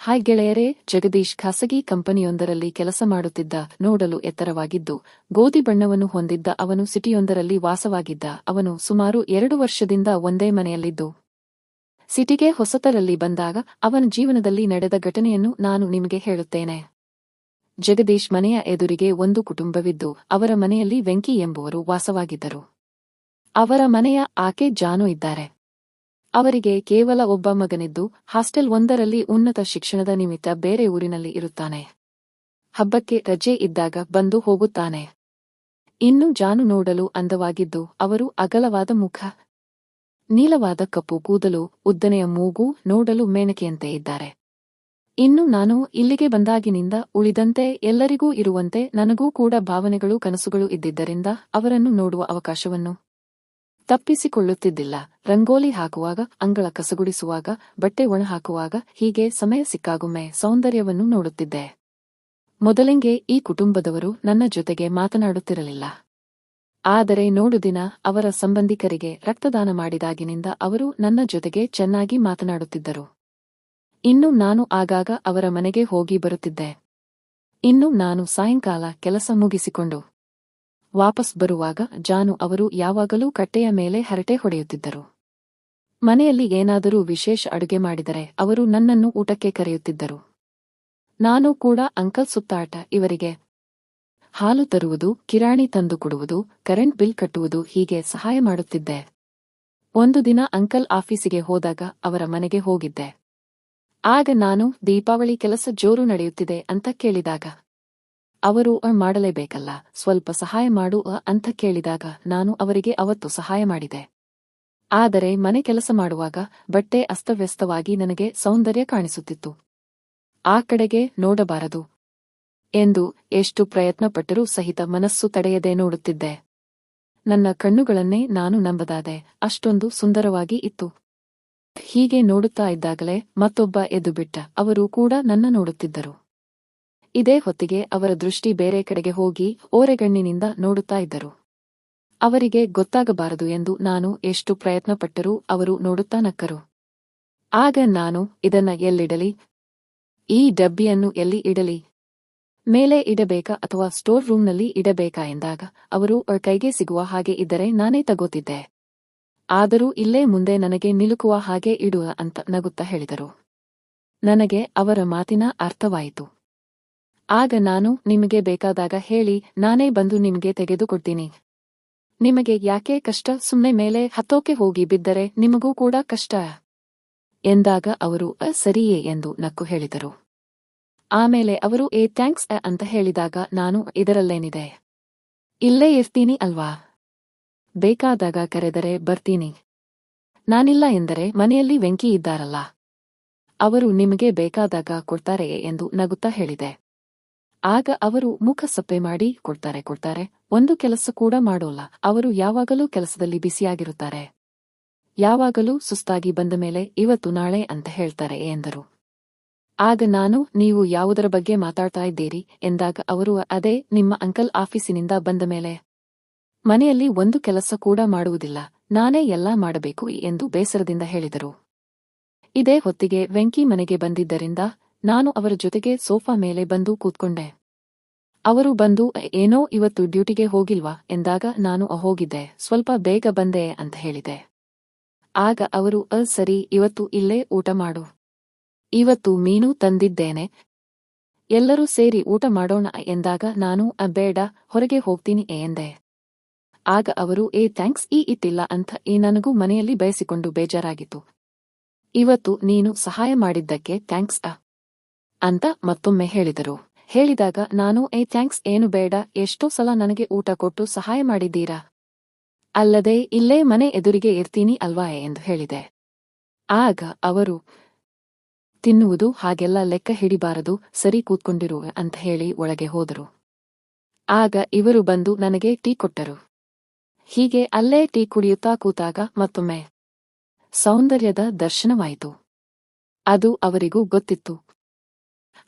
Hi ಗೆಳೆಯರೇ, ಜಗದೀಶ್ ಖಾಸಗಿ ಕಂಪನಿಯೊಂದರಲ್ಲಿ ಕೆಲಸ ಮಾಡುತ್ತಿದ್ದ ನೋಡಲು ಎತ್ತರವಾಗಿದ್ದು, ಗೋಧಿ ಬಣ್ಣವನ್ನು ಹೊಂದಿದ್ದ ಅವನು ಸಿಟಿಯೊಂದರಲ್ಲಿ ವಾಸವಾಗಿದ್ದ. ಅವನು ಸುಮಾರು ಎರಡು ವರ್ಷದಿಂದ ಒಂದೇ ಮನೆಯಲ್ಲಿದ್ದು, ಸಿಟಿಗೆ ಹೊಸತರಲ್ಲಿ ಬಂದಾಗ ಅವನ ಜೀವನದಲ್ಲಿ ನಡೆದ ಘಟನೆಯನ್ನು ನಾನು ನಿಮಗೆ ಹೇಳುತ್ತೇನೆ. ಜಗದೀಶ್ ಮನೆಯ ಎದುರಿಗೆ ಒಂದು ಕುಟುಂಬವಿದ್ದು, ಅವರ ಮನೆಯಲ್ಲಿ ವೆಂಕಿ ಎಂಬುವರು ವಾಸವಾಗಿದ್ದರು. ಅವರ ಮನೆಯ ಆಕೆ ಜಾನು ಇದ್ದಾರೆ. ಅವರಿಗೆ ಕೇವಲ ಒಬ್ಬ ಮಗನಿದ್ದು, ಹಾಸ್ಟೆಲ್ ಒಂದರಲ್ಲಿ ಉನ್ನತ ಶಿಕ್ಷಣದ ನಿಮಿತ್ತ ಬೇರೆ ಊರಿನಲ್ಲಿ ಇರುತ್ತಾನೆ. ಹಬ್ಬಕ್ಕೆ ರಜೆ ಇದ್ದಾಗ ಬಂದು ಹೋಗುತ್ತಾನೆ. ಇನ್ನು ಜಾನು ನೋಡಲು ಅಂದವಾಗಿದ್ದು, ಅವರು ಅಗಲವಾದ ಮುಖ, ನೀಲವಾದ ಕಪ್ಪು ಕೂದಲು, ಉದ್ದನೆಯ ಮೂಗು ನೋಡಲು ಮೇಣಕೆಯಂತೆ ಇದ್ದಾರೆ. ಇನ್ನು ನಾನು ಇಲ್ಲಿಗೆ ಬಂದಾಗಿನಿಂದ ಉಳಿದಂತೆ ಎಲ್ಲರಿಗೂ ಇರುವಂತೆ ನನಗೂ ಕೂಡ ಭಾವನೆಗಳು ಕನಸುಗಳು ಇದ್ದಿದ್ದರಿಂದ ಅವರನ್ನು ನೋಡುವ ಅವಕಾಶವನ್ನು ತಪ್ಪಿಸಿಕೊಳ್ಳುತ್ತಿದ್ದಿಲ್ಲ. ರಂಗೋಲಿ ಹಾಕುವಾಗ, ಅಂಗಳ ಕಸಗುಡಿಸುವಾಗ, ಬಟ್ಟೆ ಒಣ ಹಾಕುವಾಗ ಹೀಗೆ ಸಮಯ ಸಿಕ್ಕಾಗೊಮ್ಮೆ ಸೌಂದರ್ಯವನ್ನು ನೋಡುತ್ತಿದ್ದೆ. ಮೊದಲಿಂಗೆ ಈ ಕುಟುಂಬದವರು ನನ್ನ ಜೊತೆಗೆ ಮಾತನಾಡುತ್ತಿರಲಿಲ್ಲ. ಆದರೆ ನೋಡುದಿನ ಅವರ ಸಂಬಂಧಿಕರಿಗೆ ರಕ್ತದಾನ ಮಾಡಿದಾಗಿನಿಂದ ಅವರು ನನ್ನ ಜೊತೆಗೆ ಚೆನ್ನಾಗಿ ಮಾತನಾಡುತ್ತಿದ್ದರು. ಇನ್ನು ನಾನು ಆಗಾಗ ಅವರ ಮನೆಗೆ ಹೋಗಿ ಬರುತ್ತಿದ್ದೆ. ಇನ್ನು ನಾನು ಸಾಯಂಕಾಲ ಕೆಲಸ ಮುಗಿಸಿಕೊಂಡು ವಾಪಸ್ ಬರುವಾಗ ಜಾನು ಅವರು ಯಾವಾಗಲೂ ಕಟ್ಟೆಯ ಮೇಲೆ ಹರಟೆ ಹೊಡೆಯುತ್ತಿದ್ದರು. ಮನೆಯಲ್ಲಿ ಏನಾದರೂ ವಿಶೇಷ ಅಡುಗೆ ಮಾಡಿದರೆ ಅವರು ನನ್ನನ್ನು ಊಟಕ್ಕೆ ಕರೆಯುತ್ತಿದ್ದರು. ನಾನು ಕೂಡ ಅಂಕಲ್ ಸುತ್ತಾಟ, ಇವರಿಗೆ ಹಾಲು ತರುವುದು, ಕಿರಾಣಿ ತಂದು ಕೊಡುವುದು, ಕರೆಂಟ್ ಬಿಲ್ ಕಟ್ಟುವುದು ಹೀಗೆ ಸಹಾಯ ಮಾಡುತ್ತಿದ್ದೆ. ಒಂದು ದಿನ ಅಂಕಲ್ ಆಫೀಸಿಗೆ ಹೋದಾಗ ಅವರ ಮನೆಗೆ ಹೋಗಿದ್ದೆ. ಆಗ ನಾನು ದೀಪಾವಳಿ ಕೆಲಸ ಜೋರು ನಡೆಯುತ್ತಿದೆ ಅಂತ ಕೇಳಿದಾಗ ಅವರು ಅ ಮಾಡಲೇಬೇಕಲ್ಲ. ಸ್ವಲ್ಪ ಸಹಾಯ ಮಾಡು ಅ ಅಂತ ಕೇಳಿದಾಗ ನಾನು ಅವರಿಗೆ ಅವತ್ತು ಸಹಾಯ ಮಾಡಿದೆ. ಆದರೆ ಮನೆ ಕೆಲಸ ಮಾಡುವಾಗ ಬಟ್ಟೆ ಅಸ್ತವ್ಯಸ್ತವಾಗಿ ನನಗೆ ಸೌಂದರ್ಯ ಕಾಣಿಸುತ್ತಿತ್ತು. ಆ ಕಡೆಗೆ ನೋಡಬಾರದು ಎಂದು ಎಷ್ಟು ಪ್ರಯತ್ನಪಟ್ಟರೂ ಸಹಿತ ಮನಸ್ಸು ತಡೆಯದೆ ನೋಡುತ್ತಿದ್ದೆ. ನನ್ನ ಕಣ್ಣುಗಳನ್ನೇ ನಾನು ನಂಬದಾದೆ. ಅಷ್ಟೊಂದು ಸುಂದರವಾಗಿ ಇತ್ತು. ಹೀಗೆ ನೋಡುತ್ತಾ ಇದ್ದಾಗಲೇ ಮತ್ತೊಬ್ಬ ಎದ್ದುಬಿಟ್ಟ ಅವರು ಕೂಡ ನನ್ನ ನೋಡುತ್ತಿದ್ದರು. ಇದೇ ಹೊತ್ತಿಗೆ ಅವರ ದೃಷ್ಟಿ ಬೇರೆ ಕಡೆಗೆ ಹೋಗಿ ಓರೆಗಣ್ಣಿನಿಂದ ನೋಡುತ್ತಾ ಇದ್ದರು. ಅವರಿಗೆ ಗೊತ್ತಾಗಬಾರದು ಎಂದು ನಾನು ಎಷ್ಟು ಪ್ರಯತ್ನಪಟ್ಟರೂ ಅವರು ನೋಡುತ್ತಾ ನಕ್ಕರು. ಆಗ ನಾನು ಇದನ್ನ ಎಲ್ಲಿಡಲಿ? ಈ ಡಬ್ಬಿಯನ್ನು ಎಲ್ಲಿ ಇಡಲಿ? ಮೇಲೆ ಇಡಬೇಕಾ ಅಥವಾ ಸ್ಟೋರ್ ರೂಮ್ನಲ್ಲಿ ಇಡಬೇಕಾ ಎಂದಾಗ ಅವರು ಕೈಗೆ ಸಿಗುವ ಹಾಗೆ ಇದ್ದರೆ ನಾನೇ ತಗೋತಿದ್ದೆ. ಆದರೂ ಇಲ್ಲೇ ಮುಂದೆ ನನಗೆ ನಿಲುಕುವ ಹಾಗೆ ಇಡುವ ಅಂತ ನಗುತ್ತಾ ಹೇಳಿದರು. ನನಗೆ ಅವರ ಮಾತಿನ ಅರ್ಥವಾಯಿತು. ಆಗ ನಾನು ನಿಮಗೆ ಬೇಕಾದಾಗ ಹೇಳಿ, ನಾನೇ ಬಂದು ನಿಮಗೆ ತೆಗೆದುಕೊಡ್ತೀನಿ. ನಿಮಗೆ ಯಾಕೆ ಕಷ್ಟ? ಸುಮ್ಮನೆ ಮೇಲೆ ಹತ್ತೋಕೆ ಹೋಗಿ ಬಿದ್ದರೆ ನಿಮಗೂ ಕೂಡ ಕಷ್ಟ. ಎಂದಾಗ ಅವರು, ಅ, ಸರಿಯೇ ಎಂದು ನಕ್ಕು ಹೇಳಿದರು. ಆಮೇಲೆ ಅವರು, ಏ, ಥ್ಯಾಂಕ್ಸ್, ಅ, ಅಂತ ಹೇಳಿದಾಗ ನಾನು ಇದರಲ್ಲೇನಿದೆ? ಇಲ್ಲೇ ಇರ್ತೀನಿ ಅಲ್ವಾ? ಬೇಕಾದಾಗ ಕರೆದರೆ ಬರ್ತೀನಿ. ನಾನಿಲ್ಲ ಎಂದರೆ ಮನೆಯಲ್ಲಿ ವೆಂಕಿ ಇದ್ದಾರಲ್ಲ. ಅವರು ನಿಮಗೆ ಬೇಕಾದಾಗ ಕೊಡ್ತಾರೆಯೇ ಎಂದು ನಗುತ್ತಾ ಹೇಳಿದೆ. ಆಗ ಅವರು ಮುಖ ಸಪ್ಪೆ ಮಾಡಿ, ಕೊಡ್ತಾರೆ ಕೊಡ್ತಾರೆ, ಒಂದು ಕೆಲಸ ಕೂಡ ಮಾಡೋಲ್ಲ. ಅವರು ಯಾವಾಗಲೂ ಕೆಲಸದಲ್ಲಿ ಬಿಸಿಯಾಗಿರುತ್ತಾರೆ ಯಾವಾಗಲೂ ಸುಸ್ತಾಗಿ ಬಂದ ಮೇಲೆ ಇವತ್ತು ನಾಳೆ ಅಂತ ಹೇಳ್ತಾರೆ ಎಂದರು. ಆಗ ನಾನು, ನೀವು ಯಾವುದರ ಬಗ್ಗೆ ಮಾತಾಡ್ತಾ ಇದ್ದೀರಿ? ಎಂದಾಗ ಅವರು, ಅದೇ, ನಿಮ್ಮ ಅಂಕಲ್ ಆಫೀಸಿನಿಂದ ಬಂದ ಮೇಲೆ. ಮನೆಯಲ್ಲಿ ಒಂದು ಕೆಲಸ ಕೂಡ ಮಾಡುವುದಿಲ್ಲ. ನಾನೇ ಎಲ್ಲಾ ಮಾಡಬೇಕು ಎಂದು ಬೇಸರದಿಂದ ಹೇಳಿದರು. ಇದೇ ಹೊತ್ತಿಗೆ ವೆಂಕಿ ಮನೆಗೆ ಬಂದಿದ್ದರಿಂದ ನಾನು ಅವರ ಜೊತೆಗೆ ಸೋಫಾ ಮೇಲೆ ಬಂದು ಕೂತ್ಕೊಂಡೆ. ಅವರು ಬಂದು, ಏನೋ ಇವತ್ತು ಡ್ಯೂಟಿಗೆ ಹೋಗಿಲ್ವಾ? ಎಂದಾಗ ನಾನು ಹೋಗಿದ್ದೆ. ಸ್ವಲ್ಪ ಬೇಗ ಬಂದೆ, ಅಂತ ಹೇಳಿದೆ. ಆಗ ಅವರು ಅ ಸರಿ, ಇವತ್ತು ಇಲ್ಲೇ ಊಟ ಮಾಡು. ಇವತ್ತು ಮೀನು ತಂದಿದ್ದೇನೆ. ಎಲ್ಲರೂ ಸೇರಿ ಊಟ ಮಾಡೋಣ, ಎಂದಾಗ ನಾನು ಬೇಡ, ಹೊರಗೆ ಹೋಗ್ತೀನಿ, ಎಂದೆ. ಆಗ ಅವರು, ಏ, ಥ್ಯಾಂಕ್ಸ್, ಈ ಇತ್ತಿಲ್ಲ ಅಂತ ಈ ನನಗೂ ಮನೆಯಲ್ಲಿ ಬಯಸಿಕೊಂಡು ಬೇಜಾರಾಗಿತ್ತು. ಇವತ್ತು ನೀನು ಸಹಾಯ ಮಾಡಿದ್ದಕ್ಕೆ ಥ್ಯಾಂಕ್ಸ್ ಅ ಅಂತ ಮತ್ತೊಮ್ಮೆ ಹೇಳಿದರು. ಹೇಳಿದಾಗ, ನಾನು, ಏ, ಥ್ಯಾಂಕ್ಸ್, ಏನು ಬೇಡ, ಎಷ್ಟೋ ಸಲ ನನಗೆ ಊಟ ಕೊಟ್ಟು ಸಹಾಯ ಮಾಡಿದ್ದೀರಾ? ಅಲ್ಲದೆ, ಇಲ್ಲೇ ಮನೆ ಎದುರಿಗೆ ಇರ್ತೀನಿ ಅಲ್ವಾ ಎಂದು ಹೇಳಿದೆ. ಆಗ ಅವರು, ತಿನ್ನುವುದು ಹಾಗೆಲ್ಲ ಲೆಕ್ಕ ಹಿಡಿಬಾರದು, ಸರಿ ಕೂತ್ಕೊಂಡಿರು ಅಂತ ಹೇಳಿ ಒಳಗೆ ಹೋದರು. ಆಗ ಇವರು ಬಂದು ನನಗೆ ಟೀ ಕೊಟ್ಟರು. ಹೀಗೆ ಅಲ್ಲೇ ಟೀ ಕುಡಿಯುತ್ತಾ ಕೂತಾಗ ಮತ್ತೊಮ್ಮೆ, ಸೌಂದರ್ಯದ ದರ್ಶನವಾಯಿತು. ಅದು ಅವರಿಗೂ ಗೊತ್ತಿತ್ತು.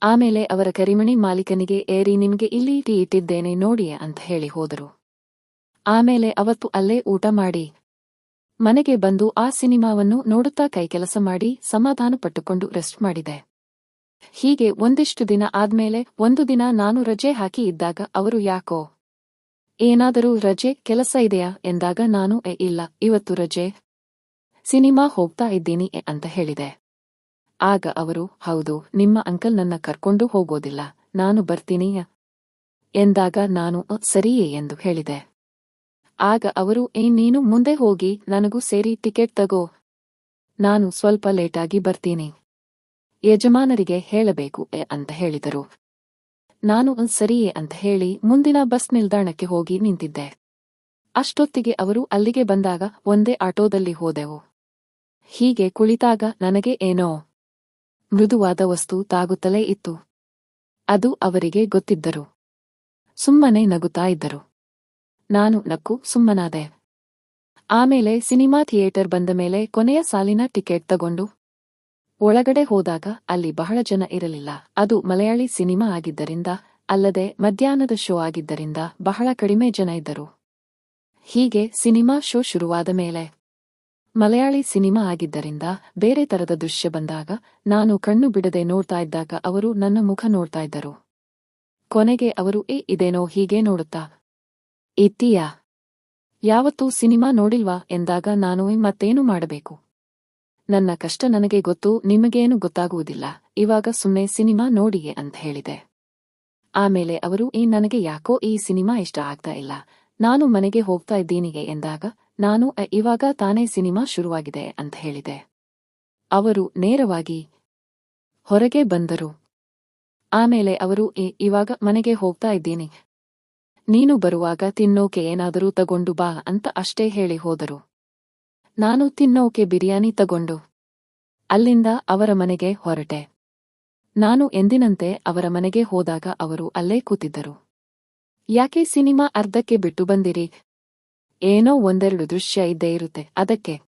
ಆಮೇಲೆ ಅವರ ಕರಿಮಣಿ ಮಾಲೀಕನಿಗೆ, ಏರಿ, ನಿಮಗೆ ಇಲ್ಲಿ ಟೀ ಇಟ್ಟಿದ್ದೇನೆ, ನೋಡಿ ಅಂತ ಹೇಳಿ ಹೋದರು. ಆಮೇಲೆ ಅವತ್ತು ಅಲ್ಲೇ ಊಟ ಮಾಡಿ, ಮನೆಗೆ ಬಂದು ಆ ಸಿನಿಮಾವನ್ನು ನೋಡುತ್ತಾ ಕೈಕೆಲಸ ಮಾಡಿ, ಸಮಾಧಾನ ಪಟ್ಟುಕೊಂಡು ರೆಸ್ಟ್ ಮಾಡಿದೆ. ಹೀಗೆ ಒಂದಿಷ್ಟು ದಿನ ಆದ್ಮೇಲೆ ಒಂದು ದಿನ ನಾನು ರಜೆ ಹಾಕಿ ಇದ್ದಾಗ ಅವರು ಯಾಕೋ, ಏನಾದರೂ ರಜೆ ಕೆಲಸ ಇದೆಯಾ? ಎಂದಾಗ, ನಾನು ಎ ಇಲ್ಲ, ಇವತ್ತು ರಜೆ, ಸಿನಿಮಾ ಹೋಗ್ತಾ ಇದ್ದೀನಿ ಎ ಅಂತ ಹೇಳಿದೆ. ಆಗ ಅವರು ಹೌದು ನಿಮ್ಮ ಅಂಕಲ್ ನನ್ನ ಕರ್ಕೊಂಡು ಹೋಗೋದಿಲ್ಲ ನಾನು ಬರ್ತೀನಿಯ? ಎಂದಾಗ ನಾನು "ಅ, ಸರಿಯೇ ಎಂದು ಹೇಳಿದೆ. ಆಗ ಅವರು ಏ ನೀನು ಮುಂದೆ ಹೋಗಿ ನನಗೂ ಸೇರಿ ಟಿಕೆಟ್ ತಗೋ. ನಾನು ಸ್ವಲ್ಪ ಲೇಟಾಗಿ ಬರ್ತೀನಿ. ಯಜಮಾನರಿಗೆ ಹೇಳಬೇಕು ಎ ಅಂತ ಹೇಳಿದರು. ನಾನು "ಅ, ಸರಿಯೇ ಅಂತ ಹೇಳಿ ಮುಂದಿನ ಬಸ್ ನಿಲ್ದಾಣಕ್ಕೆ ಹೋಗಿ ನಿಂತಿದ್ದೆ. ಅಷ್ಟೊತ್ತಿಗೆ ಅವರು ಅಲ್ಲಿಗೆ ಬಂದಾಗ ಒಂದೇ ಆಟೋದಲ್ಲಿ ಹೋದೆವು. ಹೀಗೆ ಕುಳಿತಾಗ ನನಗೆ ಏನೋ ಮೃದುವಾದ ವಸ್ತು ತಾಗುತ್ತಲೇ ಇತ್ತು. ಅದು ಅವರಿಗೆ ಗೊತ್ತಿದ್ದರು. ಸುಮ್ಮನೆ ನಗುತ್ತಾ ಇದ್ದರು. ನಾನು ನಕ್ಕು ಸುಮ್ಮನಾದೆ. ಆಮೇಲೆ ಸಿನಿಮಾ ಥಿಯೇಟರ್ ಬಂದ ಮೇಲೆ ಕೊನೆಯ ಸಾಲಿನ ಟಿಕೆಟ್ ತಗೊಂಡು ಒಳಗಡೆ ಹೋದಾಗ ಅಲ್ಲಿ ಬಹಳ ಜನ ಇರಲಿಲ್ಲ. ಅದು ಮಲಯಾಳಿ ಸಿನಿಮಾ ಆಗಿದ್ದರಿಂದ, ಅಲ್ಲದೆ ಮಧ್ಯಾಹ್ನದ ಶೋ ಆಗಿದ್ದರಿಂದ ಬಹಳ ಕಡಿಮೆ ಜನ ಇದ್ದರು. ಹೀಗೆ ಸಿನಿಮಾ ಶೋ ಶುರುವಾದ ಮೇಲೆ ಮಲಯಾಳಿ ಸಿನಿಮಾ ಆಗಿದ್ದರಿಂದ ಬೇರೆ ತರದ ದೃಶ್ಯ ಬಂದಾಗ ನಾನು ಕಣ್ಣು ಬಿಡದೆ ನೋಡ್ತಾ ಇದ್ದಾಗ ಅವರು ನನ್ನ ಮುಖ ನೋಡ್ತಾ ಇದ್ದರು. ಕೊನೆಗೆ ಅವರು ಏ ಇದೇನೋ ಹೀಗೆ ನೋಡುತ್ತಾ? ಇತ್ತೀಯಾ ಯಾವತ್ತೂ ಸಿನಿಮಾ ನೋಡಿಲ್ವಾ? ಎಂದಾಗ ನಾನು "ಏ, ಮತ್ತೇನು ಮಾಡಬೇಕು? ನನ್ನ ಕಷ್ಟ ನನಗೆ ಗೊತ್ತು ನಿಮಗೇನು ಗೊತ್ತಾಗುವುದಿಲ್ಲ. ಇವಾಗ ಸುಮ್ಮನೆ ಸಿನಿಮಾ ನೋಡಿಯೇ ಅಂತ ಹೇಳಿದೆ. ಆಮೇಲೆ ಅವರು ಈ ನನಗೆ ಯಾಕೋ ಈ ಸಿನಿಮಾ ಇಷ್ಟ ಆಗ್ತಾ ಇಲ್ಲ. ನಾನು ಮನೆಗೆ ಹೋಗ್ತಾ ಇದ್ದೀನಿಗೆ ಎಂದಾಗ ನಾನು "ಅ, ಇವಾಗ ತಾನೇ ಸಿನಿಮಾ ಶುರುವಾಗಿದೆ ಅಂತ ಹೇಳಿದೆ. ಅವರು ನೇರವಾಗಿ ಹೊರಗೆ ಬಂದರು. ಆಮೇಲೆ ಅವರು ಏ ಇವಾಗ ಮನೆಗೆ ಹೋಗ್ತಾ ಇದ್ದೀನಿ. ನೀನು ಬರುವಾಗ ತಿನ್ನೋಕೆ ಏನಾದರೂ ತಗೊಂಡು ಬಾ ಅಂತ ಅಷ್ಟೇ ಹೇಳಿ ಹೋದರು. ನಾನು ತಿನ್ನೋಕೆ ಬಿರಿಯಾನಿ ತಗೊಂಡು. ಅಲ್ಲಿಂದ ಅವರ ಮನೆಗೆ ಹೊರಟೆ. ನಾನು ಎಂದಿನಂತೆ ಅವರ ಮನೆಗೆ ಹೋದಾಗ ಅವರು ಅಲ್ಲೇ ಕೂತಿದ್ದರು. ಯಾಕೆ ಸಿನಿಮಾ ಅರ್ಧಕ್ಕೆ ಬಿಟ್ಟು ಬಂದಿರಿ? ಏನೋ ಒಂದೆರಡು ದೃಶ್ಯ ಇದ್ದೇ ಇರುತ್ತೆ. ಅದಕ್ಕೆ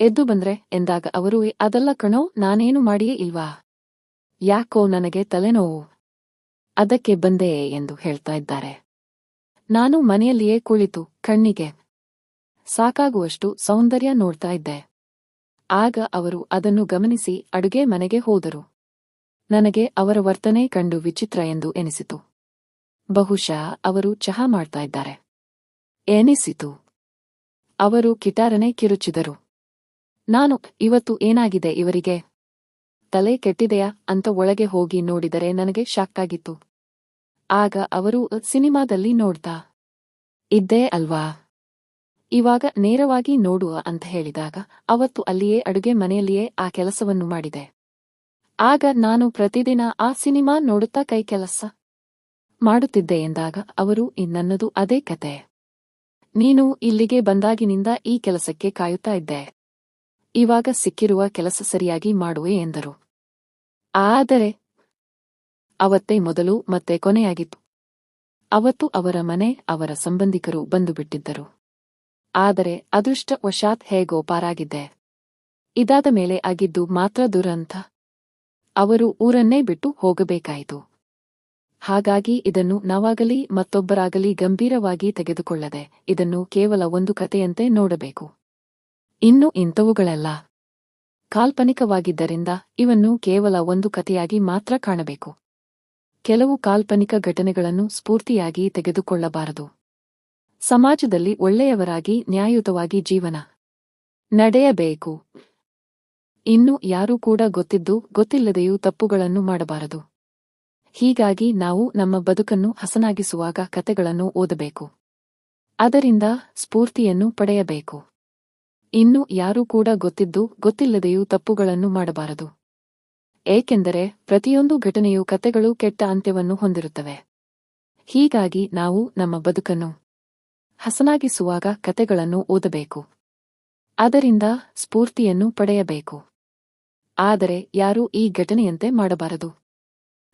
ಎದ್ದು ಬಂದ್ರೆ ಎಂದಾಗ ಅವರು "ಏ, ಅದಲ್ಲ ಕಣೋ ನಾನೇನು ಮಾಡಿಯೇ ಇಲ್ವಾ? ಯಾಕೋ ನನಗೆ ತಲೆನೋವು? ಅದಕ್ಕೆ ಬಂದೆ ಎಂದು ಹೇಳ್ತಾ ಇದ್ದಾರೆ. ನಾನು ಮನೆಯಲ್ಲಿಯೇ ಕುಳಿತು ಕಣ್ಣಿಗೆ ಸಾಕಾಗುವಷ್ಟು ಸೌಂದರ್ಯ ನೋಡ್ತಾ ಇದ್ದೆ. ಆಗ ಅವರು ಅದನ್ನು ಗಮನಿಸಿ ಅಡುಗೆ ಮನೆಗೆ ಹೋದರು. ನನಗೆ ಅವರ ವರ್ತನೆ ಕಂಡು ವಿಚಿತ್ರ ಎಂದು ಎನಿಸಿತು. ಬಹುಶಃ ಅವರು ಚಹಾ ಮಾಡ್ತಾ ಇದ್ದಾರೆ. ಎನಿಸಿತು. ಅವರು ಕಿಟಾರನೆ ಕಿರುಚಿದರು. ನಾನು, ಇವತ್ತು ಏನಾಗಿದೆ ಇವರಿಗೆ? ತಲೆ ಕೆಟ್ಟಿದೆಯಾ? ಅಂತ ಒಳಗೆ ಹೋಗಿ ನೋಡಿದರೆ ನನಗೆ ಶಾಕ್ಕಾಗಿತ್ತು. ಆಗ ಅವರು, ಸಿನಿಮಾದಲ್ಲಿ ನೋಡ್ತಾ? ಇದ್ದೇ ಅಲ್ವಾ? ಇವಾಗ ನೇರವಾಗಿ ನೋಡುವ ಅಂತ ಹೇಳಿದಾಗ, ಅವತ್ತು ಅಲ್ಲಿಯೇ ಅಡುಗೆ ಮನೆಯಲ್ಲಿಯೇ ಆ ಕೆಲಸವನ್ನು ಮಾಡಿದೆ. ಆಗ ನಾನು ಪ್ರತಿದಿನ ಆ ಸಿನಿಮಾ ನೋಡುತ್ತಾ ಕೈ ಕೆಲಸ ಮಾಡುತ್ತಿದ್ದೆ ಎಂದಾಗ ಅವರು ಇನ್ನನ್ನದು ಅದೇ ಕತೆ. ನೀನು ಇಲ್ಲಿಗೆ ಬಂದಾಗಿನಿಂದ ಈ ಕೆಲಸಕ್ಕೆ ಕಾಯುತ್ತಾ ಇದ್ದೆ. ಇವಾಗ ಸಿಕ್ಕಿರುವ ಕೆಲಸ ಸರಿಯಾಗಿ ಮಾಡುವೆ ಎಂದರು. ಆದರೆ ಅವತ್ತೇ ಮೊದಲು ಮತ್ತೆ ಕೊನೆಯಾಗಿತ್ತು. ಅವತ್ತು ಅವರ ಮನೆ, ಅವರ ಸಂಬಂಧಿಕರು ಬಂದು ಬಿಟ್ಟಿದ್ದರು ಆದರೆ ಅದೃಷ್ಟವಶಾತ್ ಹೇಗೋ ಪಾರಾಗಿದ್ದೆ. ಇದಾದ ಮೇಲೆ ಆಗಿದ್ದು ಮಾತ್ರ ದುರಂತ. ಅವರು ಊರನ್ನೇ ಬಿಟ್ಟು ಹೋಗಬೇಕಾಯಿತು. ಹಾಗಾಗಿ ಇದನ್ನು ನಾವಾಗಲಿ ಮತ್ತೊಬ್ಬರಾಗಲಿ ಗಂಭೀರವಾಗಿ ತೆಗೆದುಕೊಳ್ಳದೆ ಇದನ್ನು ಕೇವಲ ಒಂದು ಕಥೆಯಂತೆ ನೋಡಬೇಕು. ಇನ್ನು ಇಂಥವುಗಳೆಲ್ಲ. ಕಾಲ್ಪನಿಕವಾಗಿದ್ದರಿಂದ ಇವನ್ನು ಕೇವಲ ಒಂದು ಕಥೆಯಾಗಿ ಮಾತ್ರ ಕಾಣಬೇಕು. ಕೆಲವು ಕಾಲ್ಪನಿಕ ಘಟನೆಗಳನ್ನು ಸ್ಫೂರ್ತಿಯಾಗಿ ತೆಗೆದುಕೊಳ್ಳಬಾರದು. ಸಮಾಜದಲ್ಲಿ ಒಳ್ಳೆಯವರಾಗಿ ನ್ಯಾಯಯುತವಾಗಿ ಜೀವನ ನಡೆಯಬೇಕು. ಇನ್ನು ಯಾರೂ ಕೂಡ ಗೊತ್ತಿದ್ದು ಗೊತ್ತಿಲ್ಲದೆಯೂ ತಪ್ಪುಗಳನ್ನು ಮಾಡಬಾರದು. ಹೀಗಾಗಿ ನಾವು ನಮ್ಮ ಬದುಕನ್ನು ಹಸನಾಗಿಸುವಾಗ ಕತೆಗಳನ್ನು ಓದಬೇಕು. ಅದರಿಂದ ಸ್ಫೂರ್ತಿಯನ್ನು ಪಡೆಯಬೇಕು. ಇನ್ನು ಯಾರೂ ಕೂಡ ಗೊತ್ತಿದ್ದು ಗೊತ್ತಿಲ್ಲದೆಯೂ ತಪ್ಪುಗಳನ್ನು ಮಾಡಬಾರದು. ಏಕೆಂದರೆ ಪ್ರತಿಯೊಂದು ಘಟನೆಯು ಕತೆಗಳು ಕೆಟ್ಟ ಅಂತ್ಯವನ್ನು ಹೊಂದಿರುತ್ತವೆ. ಹೀಗಾಗಿ ನಾವು ನಮ್ಮ ಬದುಕನ್ನು ಹಸನಾಗಿಸುವಾಗ ಕತೆಗಳನ್ನು ಓದಬೇಕು. ಅದರಿಂದ ಸ್ಫೂರ್ತಿಯನ್ನು ಪಡೆಯಬೇಕು. ಆದರೆ ಯಾರೂ ಈ ಘಟನೆಯಂತೆ ಮಾಡಬಾರದು.